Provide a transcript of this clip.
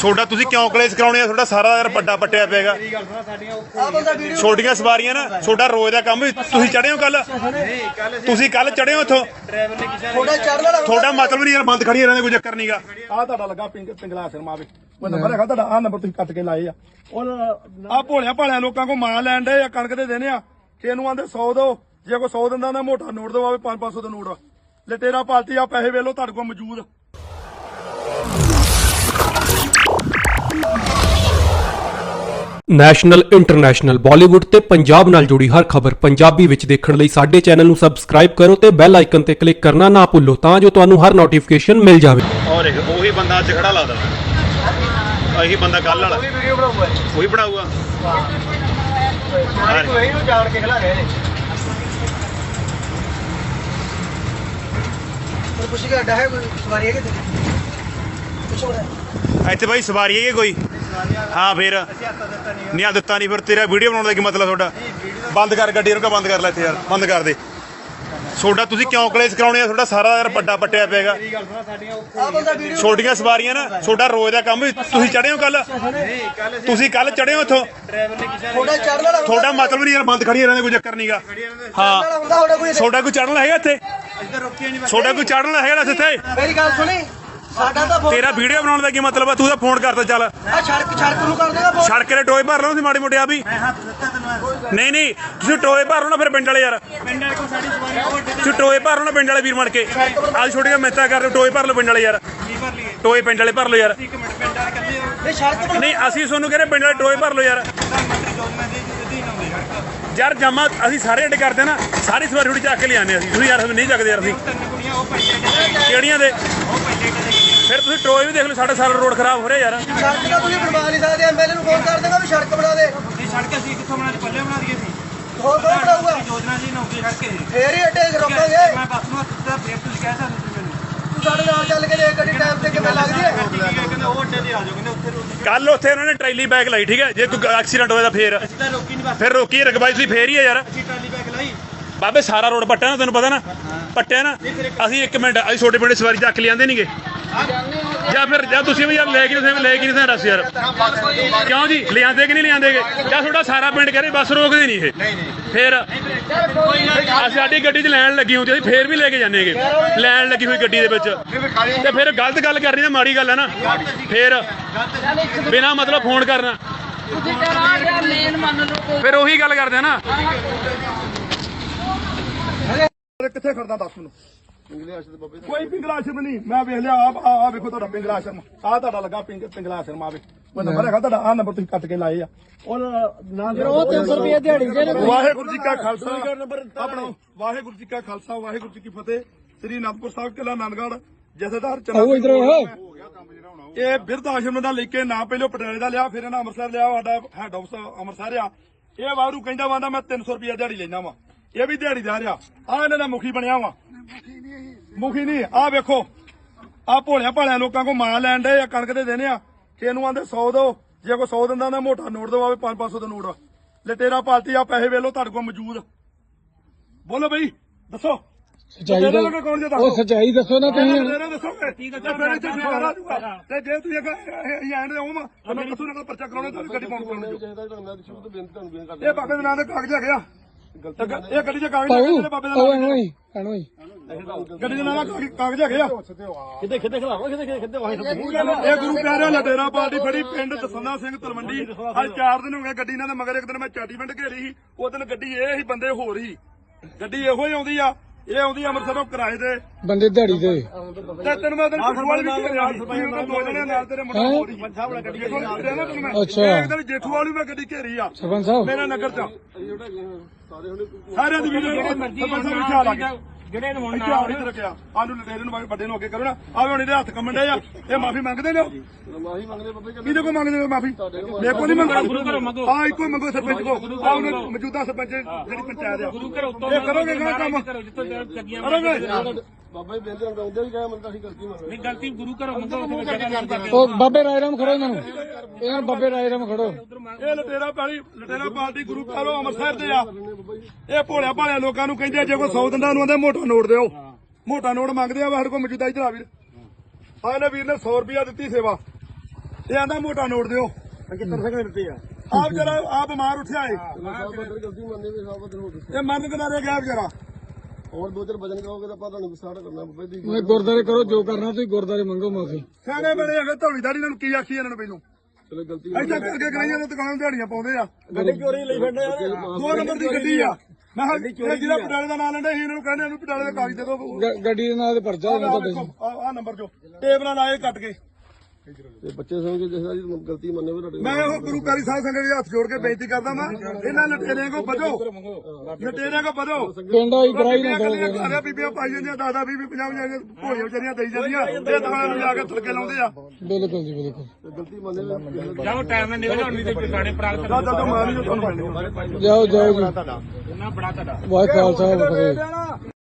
ਛੋਟਾ ਤੁਸੀਂ ਕਿਉਂ ਕਲੇਸ਼ ਕਰਾਉਣੇ ਆ? ਤੁਹਾਡਾ ਸਾਰਾ ਯਾਰ ਵੱਡਾ ਪੱਟਿਆ ਵੀਡੀਓ ਛੋਟੀਆਂ ਸਵਾਰੀਆਂ ਨਾ ਛੋਟਾ ਰੋਜ਼ ਦਾ ਕੰਮ ਵੀ ਤੁਸੀਂ ਚੜੇ ਹੋ ਕੱਲ ਤੁਸੀਂ ਕੱਲ ਚੜੇ ਹੋ ਇੱਥੋਂ? ਤੁਹਾਡਾ ਮਤਲਬ ਨਹੀਂ ਯਾਰ ਬੰਦ ਖੜੀ ਰਹਿੰਦੇ ਕੋਈ ਚੱਕਰ ਨਹੀਂਗਾ ਆ ਤੁਹਾਡਾ ਲੱਗਾ ਪਿੰਗ ਪਿੰਗਲਾ ਸਿਰ ਮਾਵੇ ਉਹ ਨੰਬਰ ਹੈਗਾ ਤੁਹਾਡਾ ਆ ਨੰਬਰ ਤੁਸੀਂ ਕੱਟ ਕੇ ਲਾਏ ਆ। ਉਹ ਆ ਭੋਲਿਆ ਭਾਲਿਆ ਲੋਕਾਂ ਕੋ ਮਾਂ ਲੈਣ ਦੇ ਆ ਕਣਕ ਦੇ ਦੇਣੇ ਆ। ਕਿ ਇਹਨੂੰ ਆਂਦੇ 100 ਦੋ ਜੇ ਕੋਈ 100 ਦਿੰਦਾ ਨਾ ਮੋਟਾ ਨੋਟ ਦਵਾਵੇ 5-500 ਦਾ ਨੋਟ। ਲਟੇਰਾ ਪਾਲਟੀ ਆ ਪੈਸੇ ਵੇਲੋ ਤੁਹਾਡੇ ਕੋਲ ਮੌਜੂਦ। ਨੈਸ਼ਨਲ ਇੰਟਰਨੈਸ਼ਨਲ ਬਾਲੀਵੁੱਡ ਤੇ ਪੰਜਾਬ ਨਾਲ ਜੁੜੀ ਹਰ ਖਬਰ ਪੰਜਾਬੀ ਵਿੱਚ ਦੇਖਣ ਲਈ ਸਾਡੇ ਚੈਨਲ ਨੂੰ ਸਬਸਕ੍ਰਾਈਬ ਕਰੋ ਤੇ ਬੈਲ ਆਈਕਨ ਤੇ ਕਲਿੱਕ ਕਰਨਾ ਨਾ ਭੁੱਲੋ ਤਾਂ ਜੋ ਤੁਹਾਨੂੰ ਹਰ ਨੋਟੀਫਿਕੇਸ਼ਨ ਮਿਲ ਜਾਵੇ। ਔਰ ਇਹ ਉਹੀ ਬੰਦਾ ਅੱਜ ਖੜਾ ਲਾਦਾ ਇਹੀ ਬੰਦਾ ਕੱਲ ਵਾਲਾ। ਵੀਡੀਓ ਬਣਾਉਂਗਾ ਉਹੀ ਬਣਾਊਗਾ। ਮਾਰੀ ਕੋਈ ਨੂੰ ਜਾਣ ਕੇ ਖਲਾ ਗਏ ਨੇ ਪਰ ਪੁੱਛੀ ਕਿ ਅੱਡਾ ਹੈ ਕੋਈ? ਸਵਾਰੀ ਹੈ ਕਿ ਪੁੱਛੋ ਨਾ ਇੱਥੇ ਬਾਈ ਸਵਾਰੀ ਹੈਗੀ ਕੋਈ? ਹਾਂ ਫਿਰ। ਨਹੀਂ ਆ ਦਿੱਤਾ ਨਹੀਂ ਫਿਰ ਤੇਰਾ ਵੀਡੀਓ ਬਣਾਉਣ ਦਾ ਕੀ ਮਤਲਬ ਤੁਹਾਡਾ? ਬੰਦ ਕਰ ਗੱਡੀ ਰੁਕਾ ਬੰਦ ਕਰ ਲੈ ਇੱਥੇ ਯਾਰ ਬੰਦ ਕਰ ਦੇ। ਛੋਟਾ ਤੁਸੀਂ ਕਿਉਂ ਕਲੇਸ਼ ਕਰਾਉਣੇ ਆ? ਤੁਹਾਡਾ ਸਾਰਾ ਯਾਰ ਵੱਡਾ ਪੱਟਿਆ ਪਿਆਗਾ ਛੋਟੀਆਂ ਸਵਾਰੀਆਂ ਨਾ ਛੋਟਾ ਰੋਜ਼ ਦਾ ਕੰਮ ਵੀ ਤੁਸੀਂ ਚੜੇ ਹੋ ਕੱਲ ਤੁਸੀਂ ਕੱਲ ਚੜੇ ਹੋ ਇੱਥੋਂ? ਤੁਹਾਡਾ ਮਤਲਬ ਨਹੀਂ ਯਾਰ ਬੰਦ ਖੜੀ ਰਹਿੰਦੇ ਕੋਈ ਚੱਕਰ ਨਹੀਂਗਾ ਹਾਂ। ਥੋੜਾ ਕੋਈ ਚੜਨ ਹੈਗਾ ਇੱਥੇ? ਛੋਟਾ ਕੋਈ ਚੜਨ ਹੈਗਾ ਨਾ ਇੱਥੇ? ਮੇਰੀ ਗੱਲ ਸੁਣੀ। ਸਾਡਾ ਤਾਂ ਫੋਨ ਤੇਰਾ ਵੀਡੀਓ ਬਣਾਉਣ ਦਾ ਕੀ ਮਤਲਬ ਆ? ਤੂੰ ਤਾਂ ਫੋਨ ਕਰਦਾ ਚੱਲ। ਆ ਸੜਕ ਸੜਕ ਨੂੰ ਕਰ ਦੇਗਾ ਫੋਨ ਸੜਕ ਦੇ ਟੋਏ ਭਰ ਲਓ ਤੁਸੀਂ ਮਾੜੀ ਮੋਟੇ ਆ ਵੀ। ਨਹੀਂ ਨਹੀਂ ਤੁਸੀਂ ਟੋਏ ਭਰ ਲਓ ਨਾ ਫਿਰ ਪਿੰਡ ਵਾਲੇ ਯਾਰ। ਤੁਸੀਂ ਟੋਏ ਭਰ ਲਓ ਨਾ ਪਿੰਡ ਵਾਲੇ ਵੀਰ ਮੜ ਕੇ। ਅੱਜ ਛੋਟੀਆਂ ਮਿਹਨਤਾਂ ਕਰ ਰਹੇ ਟੋਏ ਭਰ ਲਓ ਪਿੰਡ ਵਾਲੇ ਯਾਰ। ਟੋਏ ਪਿੰਡ ਵਾਲੇ ਭਰ ਲਓ ਯਾਰ। ਇਹ ਸੜਕ ਬਣਾ ਨਹੀਂ ਅਸੀਂ ਤੁਹਾਨੂੰ ਕਹਿੰਦੇ ਪਿੰਡ ਵਾਲੇ ਟੋਏ ਭਰ ਲਓ ਯਾਰ। ਯਾਰ ਜਮਾ ਅਸੀਂ ਸਾਰੇ ਅੱਡ ਕਰਦੇ ਨਾ ਸਾਰੀ ਸਵਾਰੀ ਥੋੜੀ ਚੱਕ ਕੇ ਲਿਆਨੇ ਅਸੀਂ। ਤੁਸੀਂ ਯਾਰ ਨਹੀਂ ਚੱਕਦੇ ਯਾਰ ਅਸੀਂ। ਕਿਹੜੀਆਂ ਦੇ? ਫਿਰ ਤੁਸੀਂ ਟੋਏ ਵੀ ਦੇਖ ਲਓ ਸਾਡਾ ਸਾਰਾ ਰੋਡ ਖਰਾਬ ਹੋ ਰਿਹਾ ਯਾਰ। ਸੜਕ ਦਾ ਤੁਸੀਂ ਬਣਵਾ ਨਹੀਂ ਸਕਦੇ ਐਮਐਲਏ ਨੂੰ ਫੋਨ ਕਰ ਦੇਗਾ ਵੀ ਸੜਕ ਬਣਾ ਦੇ। ਸੜਕ ਅਸੀਂ ਕਿੱਥੋਂ ਬਣਾ ਪੱਲੇ ਬਣਾ ਦਈਏ ਸੀ ਹੋਰ ਕੌਣ ਬਣਾਊਗਾ? ਯੋਜਨਾ ਜੀ ਨੌਕਰੀ ਸੜਕ ਦੀ। ਫੇਰ ਹੀ ਅੱਡੇ 'ਚ ਰੋਕਾਂਗੇ। ਮੈਂ ਬੱਸ ਨੂੰ ਦਿੱਤਾ ਫੇਰ ਤੁਸੀਂ ਕਹਿ ਸਕਦੇ ਸੀ ਮੈਨੂੰ। ਤੂੰ ਸਾਡੇ ਨਾਲ ਚੱਲ ਕੇ ਦੇਖ ਗੱਡੀ ਟਾਈਮ ਤੇ ਕਿਵੇਂ ਲੱਗਦੀ ਹੈ। ਠੀਕ ਹੈ ਕਹਿੰਦੇ ਉਹ ਅੱਡੇ ਤੇ ਆ ਜਾਓ ਕਹਿੰਦੇ ਉੱਥੇ ਰੋਕੀ ਕੱਲ ਉੱਥੇ ਉਹਨਾਂ ਨੇ ਟਰੈਲੀ ਬੈਗ ਲਾਈ ਠੀਕ ਹੈ? ਜੇ ਕੋਈ ਐਕਸੀਡੈਂਟ ਹੋਇਆ ਤਾਂ ਫੇਰ। ਅਸੀਂ ਤਾਂ ਰੋਕੀ ਨਹੀਂ ਬੱਸ। ਫਿਰ ਰੋਕੀ ਰਕਬਾਈ ਤੁਸੀਂ ਫੇਰ ਹੀ ਆ ਯਾਰ। ਅਸੀਂ ਟਰਾਲੀ ਬੈਗ ਲਾਈ। ਬਾਬੇ ਸਾਰਾ ਰੋਡ ਪੱਟਿਆ ਨਾ ਤੈਨੂੰ ਪਤਾ ਨਾ? ਪੱਟਿਆ ਨਾ? ਅਸੀਂ ਇੱਕ ਮਿੰਟ ਅਸੀਂ ਛੋਟੇ ਪਿੰਡੇ ਸਵਾਰੀ ਚੱਕ ਲਿਆਂਦੇ ਨਹੀਂਗੇ ਜਾਂ ਫਿਰ ਜਾਂ ਤੁਸੀਂ ਵੀ ਯਾਰ ਲੈ ਕੇ ਤੁਸੀਂ ਵੀ ਲੈ ਕੇ ਨਹੀਂ ਰਸ ਯਾਰ। ਕਿਉਂ ਜੀ? ਲਿਆਂਦੇ ਕਿ ਨਹੀਂ ਲਿਆਂਦੇਗੇ ਜਾਂ ਤੁਹਾਡਾ ਸਾਰਾ ਪਿੰਡ ਕਰੇ ਬੱਸ ਰੋਕਦੇ ਨਹੀਂ ਇਹ। ਫਿਰ ਸਾਡੀ ਗੱਡੀ 'ਚ ਲੈਣ ਲੱਗੀ ਹੁੰਦੀ ਅਸੀਂ ਫੇਰ ਵੀ ਲੈ ਕੇ ਜਾਂਦੇਗੇ ਲੈਣ ਲੱਗੀ ਹੋਈ ਗੱਡੀ ਦੇ ਵਿੱਚ। ਤੇ ਫਿਰ ਗਲਤ ਗੱਲ ਕਰਨੀ ਤਾਂ ਮਾੜੀ ਗੱਲ ਹੈ ਨਾ। ਫਿਰ ਬਿਨਾ ਮਤਲਬ ਫੋਨ ਕਰਨਾ। ਫਿਰ ਉਹੀ ਗੱਲ ਕਰਦੇ ਆ ਨਾ। ਕਿੱਥੇ ਖੜਦਾ ਦੱਸ ਮੈਨੂੰ? ਕੋਈ ਪਿੰਗਲਾ ਆਸ਼ਰਮ ਨਹੀਂ। ਮੈਂ ਵੇਖ ਲਿਆ ਆ ਆ ਵੇਖੋ ਤੁਹਾਡਾ ਪਿੰਗਲਾ ਆਸ਼ਰਮ। ਆ ਤੁਹਾਡਾ ਲੱਗਾ ਪਿੰਗ ਪਿੰਗਲਾ ਆਸ਼ਰਮ ਆਵੇ ਉਹ ਨੰਬਰ ਹੈਗਾ ਤੁਹਾਡਾ ਆ ਨੰਬਰ ਤੁਸੀਂ ਕੱਟ ਕੇ ਲਾਏ ਆ। ਉਹ ਨਾ ਉਹ 300 ਰੁਪਏ ਦਿਹਾੜੀ ਦੇ ਵਾਹਿਗੁਰੂ ਜੀ ਕਾ ਖਾਲਸਾ। ਆਪਣਾ ਵਾਹਿਗੁਰੂ ਜੀ ਕਾ ਖਾਲਸਾ ਵਾਹਿਗੁਰੂ ਜੀ ਕੀ ਫਤਿਹ। ਸ੍ਰੀ ਅਨੰਦਪੁਰ ਸਾਹਿਬ ਕਿਲਾ ਨੰਦਗੜ੍ਹ ਜਥੇਦਾਰ ਚੰਨਾ ਇਹ ਬਿਰਧ ਆਸ਼ਰਮ ਦਾ ਲੈ ਕੇ ਨਾ ਪਹਿਲਾਂ ਪਟਿਆਲੇ ਦਾ ਲਿਆ ਫਿਰ ਇਹਨਾਂ ਅੰਮ੍ਰਿਤਸਰ ਲਿਆ ਸਾਡਾ ਹੈਡ ਆਫਿਸ ਅੰਮ੍ਰਿਤਸਰ ਆ। ਇਹ ਵਾਰੂ ਕਹਿੰਦਾ ਵਾਂਦਾ ਮੈਂ 300 ਰੁਪਏ ਦਿਹਾੜੀ ਲੈਣਾ ਵਾ। ਇਹ ਵੀ ਦਿਹਾੜੀ ਦਾ ਰਿਹਾ। ਆ ਇਹਨਾਂ ਦਾ ਮੁਖੀ ਬਣਿਆ ਵਾ। ਮੁਖੀ ਨਹੀਂ ਆ ਵੇਖੋ। ਆ ਭੋਲਿਆ ਭਾਲਿਆ ਲੋਕਾਂ ਕੋ ਮਾਂ ਲੈਣ ਦੇ ਆ ਕਣਕ ਦੇ ਦੇਣੇ ਆ। ਕਿ ਇਹਨੂੰ ਆਂਦੇ 100 ਦੋ ਜੇ ਕੋਈ 100 ਦਿੰਦਾ ਨਾ ਮੋਟਾ ਨੋਟ ਦਵਾਵੇ 5-500 ਦਾ ਨੋਟ। ਲਟੇਰਾ ਪਾਲਟੀ ਆ ਪੈਸੇ ਵੇਲੋ ਤੁਹਾਡੇ ਕੋਲ ਮੌਜੂਦ। ਬੋਲੋ ਬਈ ਦੱਸੋ। ਸਚਾਈ ਦਾ ਉਹ ਸੱਚਾਈ ਦੱਸੋ ਨਾ ਤੁਸੀਂ। ਮੇਰੇ ਦੱਸੋਗੇ ਤੇ ਫਿਰ ਆ ਜਾਊਗਾ ਤੇ ਜੇ ਤੁਸੀਂ ਇਹ ਐਂਡ ਦੇ ਆਉਂ ਮੈਂ ਨਾਲ ਪਰਚਾ ਕਰਾਉਣਾ ਤੁਹਾਨੂੰ ਗੱਡੀ ਪਾਉਣ ਕਰਾਉਣੀ ਇਹ ਬਾਬੇ ਦੇ ਨਾਂ ਦੇ ਕਾਗਜ਼ ਹੈਗੇ ਆ। ਇਹ ਗੱਡੀ ਦੇ ਕਾਗਜ਼ ਹੈਗੇ ਜਿਹੜੇ ਬਾਬੇ ਦੇ ਨਾਂ ਐਨੋ ਦੇ ਹੀ ਐਨੋ ਹੀ। ਗੱਡੀ ਦੇ ਨਾਂ ਦੇ ਕਾਗਜ਼ ਹੈਗੇ ਆ। ਕਿਤੇ ਕਿਤੇ ਖਲਾਵਾ ਕਿਤੇ ਕਿਤੇ ਇਹ ਗੁਰੂ ਪਿਆਰਿਆ ਲਟੇਰਾ ਪਾਰਟੀ ਫੜੀ ਪਿੰਡ ਦਸੰਨਾ ਸਿੰਘ ਤਲਵੰਡੀ। ਅੱਜ 4 ਦਿਨ ਹੋ ਗਏ ਗੱਡੀ ਨਾਲ ਦੇ ਮਗਰ ਇੱਕ ਦਿਨ ਮੈਂ ਚਾਟੀ ਪਿੰਡ ਘੇਰੀ ਸੀ ਉਹ ਦਿਨ ਗੱਡੀ ਇਹ ਹੀ ਬੰਦੇ ਹੋਰ ਹੀ ਗੱਡੀ ਇਹੋ ਹੀ ਆਉਂਦੀ ਆ ਇਹ ਆਉਂਦੀ ਅੰਮ੍ਰਿਤਸਰੋਂ ਕਿਰਾਏ ਤੇ ਬੰਦੇ ਦਿਹਾੜੀ ਦੇ ਤੇ ਤੈਨੂੰ ਮੈਂ ਤੈਨੂੰ ਫੁੱਟਬਾਲ ਵੀ ਖੇਡਿਆ ਸੀ ਤੁਸੀਂ ਉਹਨਾਂ ਦੋ ਜਣੇ ਨਾਲ ਤੇਰੇ ਮੁੰਡਾ ਹੋਰ ਹੀ ਪੰਜਾਬ ਵਾਲਾ ਗੱਡੀ ਅੱਛਾ। ਅੱਛਾ ਇੱਕ ਦਿਨ ਜੇਠੂ ਵਾਲੀ ਮੈਂ ਗੱਡੀ ਘੇਰੀ ਆ ਸਰਪੰਚ ਸਾਹਿਬ ਮੇਰੇ ਨਗਰ ਚ ਸਾਰਿਆਂ ਦੀ ਵੀਡੀਓ ਸਰਪੰਚ ਸਾਹਿਬ ਇੱਥੇ ਆ ਜਿਹੜੇ ਨੂੰ ਹੁਣ ਨਾਲ ਇੱਥੇ ਰੱਖਿਆ। ਆਨੂੰ ਲਟੇਰੇ ਨੂੰ ਵੱਡੇ ਨੂੰ ਅੱਗੇ ਕਰੋ ਨਾ। ਆਵੇ ਹੁਣ ਇਹਦੇ ਹੱਥ ਕੰਮਣ ਡੇ ਆ। ਇਹ ਮਾਫੀ ਮੰਗਦੇ ਨੇ ਮਾਫੀ ਮੰਗਦੇ ਬੱਬੇ ਕਿਹਦੇ ਕੋ ਮੰਗਦੇ ਨੇ ਮਾਫੀ? ਮੇਰੇ ਕੋ ਨਹੀਂ ਮੰਗਦੇ। ਹਾਂ ਇੱਕੋ ਹੀ ਮੰਗੋ ਸਰਪੰਚ ਕੋ ਆ ਉਹਨੇ ਮੌਜੂਦਾ ਸਰਪੰਚ ਜਿਹੜੀ ਪੰਚਾਇਤ ਆ। ਗੁਰੂ ਘਰ ਉੱਤੋਂ ਇਹ ਕਰੋਗੇ ਕਿਹੜਾ ਕੰਮ? ਕਰੋਗੇ? ਨਹੀਂ ਗਲਤੀ ਗੁਰੂ ਘਰੋਂ ਮੰਗੋ ਉੱਥੇ ਜਗ੍ਹਾ ਨਹੀਂ ਉਹ ਬਾਬੇ ਰਾਏ ਰਾਮ ਖੜੋ ਇਹਨਾਂ ਨੂੰ। ਇਹਨਾਂ ਨੂੰ ਬਾਬੇ ਰਾਏ ਰਾਮ ਖੜੋ। ਇਹ ਲਟੇਰਾ ਪਾਲੀ ਲਟੇਰਾ ਪਾਲਟੀ ਗੁਰੂ ਘਰੋਂ ਅੰਮ੍ਰਿਤਸਰ ਦੇ ਆ। ਇਹ ਭੋਲਿਆ ਭਾਲਿਆ ਲੋਕਾਂ ਨੂੰ ਕਹਿੰਦੇ ਜੇ ਕੋਈ 100 ਦਿੰਦਾ ਉਹਨੂੰ ਆਂਦੇ ਮੋਟਾ ਨੋਟ ਦਿਓ। ਮੋਟਾ ਨੋਟ ਮੰਗਦੇ ਆ ਸਾਡੇ ਕੋਲ ਮੌਜੂਦਾ ਇਧਰ ਆ ਵੀਰ। ਆ ਇਹਨੇ ਵੀਰ ਨੇ 100 ਰੁਪਿਆ ਦਿੱਤੀ ਸੇਵਾ। ਇਹ ਆਂਦਾ ਮੋਟਾ ਨੋਟ ਦਿਓ। 75 ਸੈਕਿੰਡ ਦਿੱਤੇ ਆ? ਆਪ ਜਰਾ ਆ ਬਿਮਾਰ ਉੱਠਿਆ ਏ। ਇਹ ਮੰਨ ਕੇ ਨਾ ਰਹਿ ਗਿਆ ਵਿਚਾਰਾ ਹੋਰ ਦੋ ਚਾਰ ਵਜਨ ਕਹੋਗੇ ਤਾਂ ਆਪਾਂ ਤੁਹਾਨੂੰ ਸਟਾਰਟ ਕਰਨਾ ਬੱਬੇ ਦੀ ਮੈਂ ਗੁਰਦਾਰੇ ਕਰੋ ਜੋ ਕਰਨਾ ਤੁਸੀਂ ਗੁਰਦਾਰੇ ਮੰਗੋ ਮਾਫੀ। ਸਿਆਣੇ ਇਹਨਾਂ ਨੂੰ ਕੀ ਆਖੀ ਇਹਨਾਂ ਨੂੰ ਪਹਿਲੋਂ ਚਲੋ ਗਲਤੀ ਐਸਾ ਕਰਕੇ ਕਰਾਈਆਂ ਨੇ ਦੁਕਾਨ ਦਿਹਾੜੀਆਂ ਪਾਉਂਦੇ ਆ। ਗੱਡੀ ਚੋਰੀ ਲਈ ਫਿਰਦੇ ਯਾਰ ਦੋ ਨੰਬਰ ਦੀ ਗੱਡੀ ਆ। ਮੈਂ ਕਿਹਾ ਜਿਹੜਾ ਪਟਿਆਲੇ ਦਾ ਨਾਂ ਲੈਂਦਾ ਸੀ ਇਹਨਾਂ ਨੂੰ ਕਹਿੰਦੇ ਇਹਨੂੰ ਪਟਿਆਲੇ ਦਾ ਕਾਗਜ਼ ਦੇ ਦਿਓ। ਗ- ਗੱਡੀ ਦੇ ਨਾਲ ਤੇ ਪਰਚਾ ਹੋਣਾ ਤੁਹਾਡੇ ਆ ਨੰਬਰ ਜੋ। ਟੇਪ ਨਾਲ ਆਏ ਕੱਟ ਕੇ। ਤੇ ਬੱਚੇ ਸਮਝ ਜਿਸ ਦੀ ਗਲਤੀ ਮੰਨੇ ਵੀ ਤੁਹਾਡੇ ਮੈਂ ਉਹ ਗੁਰੂ ਕਾਰੀ ਸਾਹਿਬ ਸੰਗਤ ਦੇ ਹੱਥ ਜੋੜ ਕੇ ਬੇਨਤੀ ਕਰਦਾ ਮੈਂ ਇਹਨਾਂ ਲਟੇਰਿਆਂ ਕੋ ਬਚੋ ਲਟੇਰਿਆਂ ਕੋ ਬਚੋ ਪਿੰਡ ਆਈ ਕਰਾਈ ਨਾ ਕਰੋ। ਬੀਬੀਆਂ ਘਰਾਂ ਬੀਬੀਆਂ ਪਾਈ ਜਾਂਦੀਆਂ ਦਾਦਾ ਬੀਬੀ ਪੰਜਾਹ ਪੰਜਾਹ ਭੋਲੀਆਂ ਵਿਚਾਰੀਆਂ ਦੇਈ ਜਾਂਦੀਆਂ ਇਹ ਦੁਕਾਨਾਂ ਨੂੰ ਜਾ ਕੇ ਥਲਕੇ ਲਾਉਂਦੇ ਆ। ਬਿਲਕੁਲ ਜੀ ਬਿਲਕੁਲ। ਗਲਤੀ ਮੰਨੇ ਵੀ ਦਾ ਜਾਓ ਟਾਈਮ ਨਾਲ ਨਿਕਲ ਆਉਣੀ ਤੇ ਸਾਡੇ ਪ੍ਰਾਗਤ ਦਾਦਾ ਤੋਂ ਮਾਰੀ ਤੁਹਾਨੂੰ ਮਿਲਣੀ ਜਾਓ ਜਾਓ ਜੀ। ਨਾ ਬੜਾ ਤੁਹਾਡਾ। ਵਾਹਿ ਖਾਲਸਾ ਵਾਹਿ